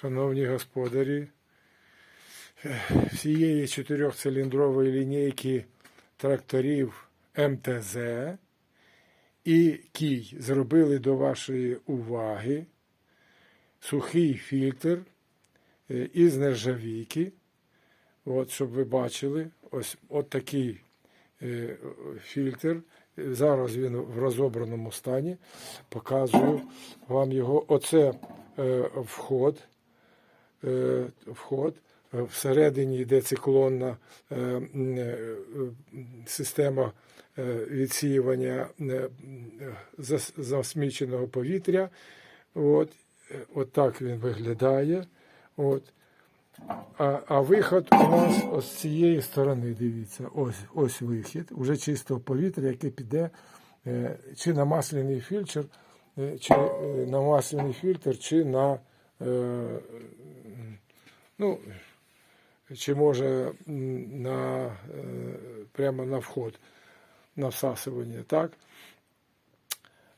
Шановні господарі, всієї чотирьохциліндрової лінійки тракторів МТЗ і Кій зробили до вашої уваги сухий фільтр е, із нержавійки. От, щоб ви бачили, ось от такий е, фільтр. Зараз він в розобраному стані. Показую вам його. Оце е, вход. Е, вход. Е, Всередині йде циклонна е, система відсіювання засміченого повітря. От, от так він виглядає. От. А, а виход у нас ось з цієї сторони, дивіться, ось, ось вихід, уже чистого повітря, яке піде чи на масляний фільтр, чи на масляний фільтр, чи на ну, чи може на, е, прямо на вход, на всасування, так?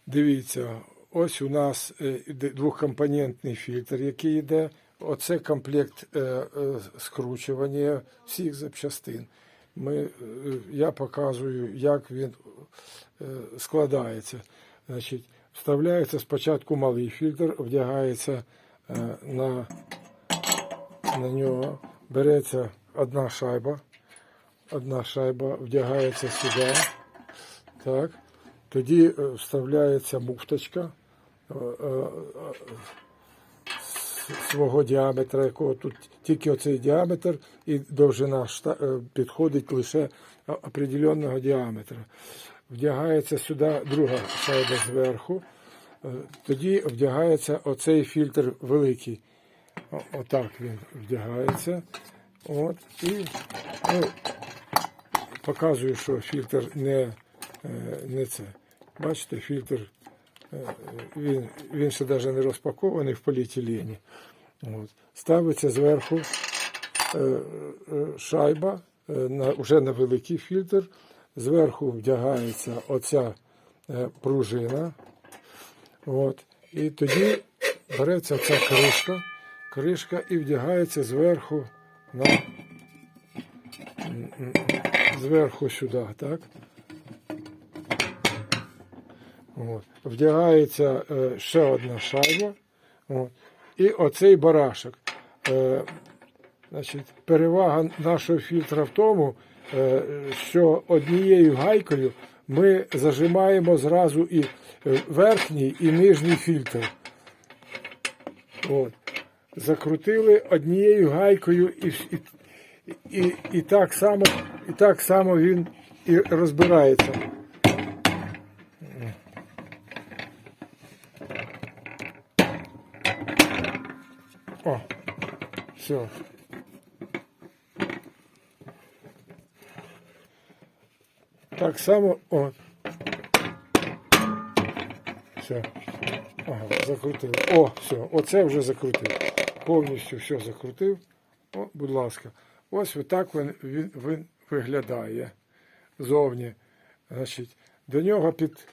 Дивіться, ось у нас е, двохкомпонентний фільтр, який йде. Оце комплект е, скручування всіх запчастин. Ми, я показую, як він складається. Значить, вставляється спочатку малий фільтр, вдягається на, на нього, береться одна шайба, одна шайба вдягається сюди. Так. Тоді е, вставляється муфточка е, е, свого діаметра, якого тут тільки оцей діаметр і довжина підходить лише определеного діаметра. Вдягається сюди друга шайба зверху, тоді вдягається оцей фільтр великий. Отак він вдягається. От, і ну, показую, що фільтр не, е, не це. Бачите, фільтр е, він, він ще навіть не розпакований в поліетилені. От. Ставиться зверху е, шайба на, вже на великий фільтр. Зверху вдягається оця пружина. От. І тоді береться ця кришка, кришка і вдягається зверху на зверху сюди, так? От. Вдягається е, ще одна шайба. От. І оцей барашок. Е, значить, перевага нашого фільтра в тому, е, що однією гайкою ми зажимаємо зразу і е, верхній, і нижній фільтр. От. Закрутили однією гайкою і, і, і, так само, і так само він і розбирається. О, все. Так само, о. Все. Ага, закрутив. О, все, оце вже закрутив. Повністю все закрутив. О, будь ласка. Ось отак він, він, він виглядає зовні. Значить, до нього під,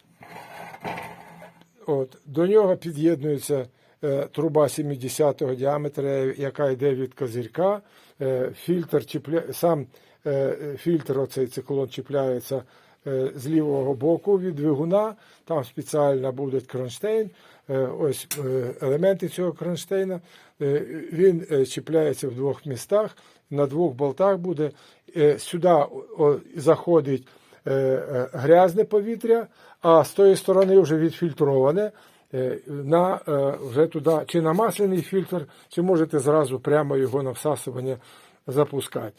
От, до нього під'єднується е, труба 70-го діаметра, яка йде від козирька. Е, фільтр чіпля... Сам е, фільтр, оцей циклон чіпляється з лівого боку від двигуна. Там спеціально буде кронштейн. Е, ось е, елементи цього кронштейна. Е, він е, чіпляється в двох містах. На двох болтах буде. Е, сюди заходить е, е, грязне повітря, а з тої сторони вже відфільтроване. е, На е, вже туди, чи на масляний фільтр, чи можете зразу прямо його на всасування запускати.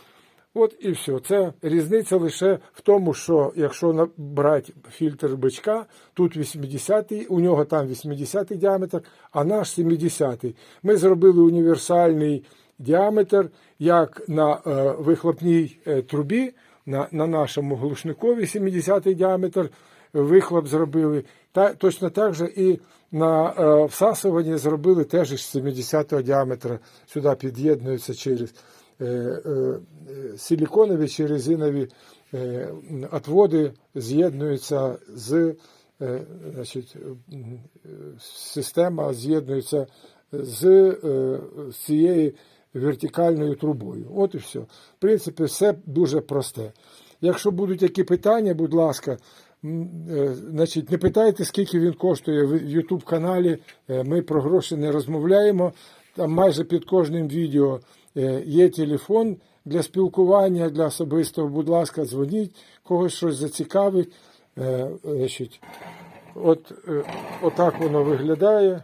От і все. Це різниця лише в тому, що якщо брати фільтр бичка, тут 80-й, у нього там 80-й діаметр, а наш 70-й. Ми зробили універсальний діаметр, як на е, вихлопній е, трубі, на, на нашому глушникові 70-й діаметр вихлоп зробили. Та, точно так же і на е, всасуванні зробили теж із 70-го діаметра. Сюди під'єднуються через силіконові чи резинові е, отводи, з'єднуються з е, значить, е, система з'єднується з, е, цією вертикальною трубою. От і все. В принципі, все дуже просте. Якщо будуть які питання, будь ласка, е, значить, не питайте, скільки він коштує в YouTube каналі. Е, Ми про гроші не розмовляємо. Там майже під кожним відео е, є телефон для спілкування, для особистого. Будь ласка, дзвоніть, когось щось зацікавить. Е, от, е, отак воно виглядає,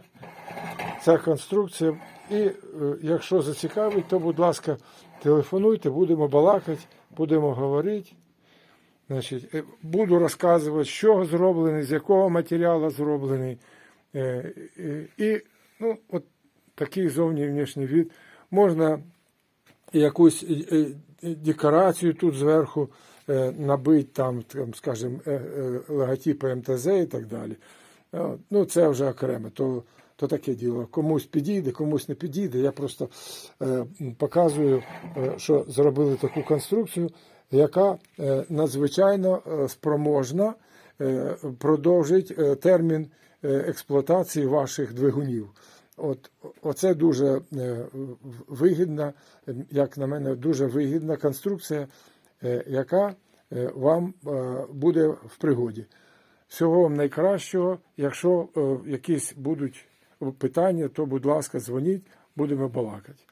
ця конструкція. І е, якщо зацікавить, то, будь ласка, телефонуйте, будемо балакати, будемо говорити. Значить, е, буду розказувати, чого зроблений, з якого матеріалу зроблений. Е, е, І ну, от такий зовній внішній від. Можна якусь е, е, декорацію тут зверху е, набити, там, там скажімо, логотипи МТЗ і так далі. Ну, це вже окремо. То, то таке діло. Комусь підійде, комусь не підійде. Я просто показую, що зробили таку конструкцію, яка надзвичайно спроможна продовжить термін експлуатації ваших двигунів. От оце дуже е, вигідна, як на мене, дуже вигідна конструкція, е, яка е, вам буде в пригоді. Всього вам найкращого. Якщо якісь будуть питання, то, будь ласка, дзвоніть, будемо балакати.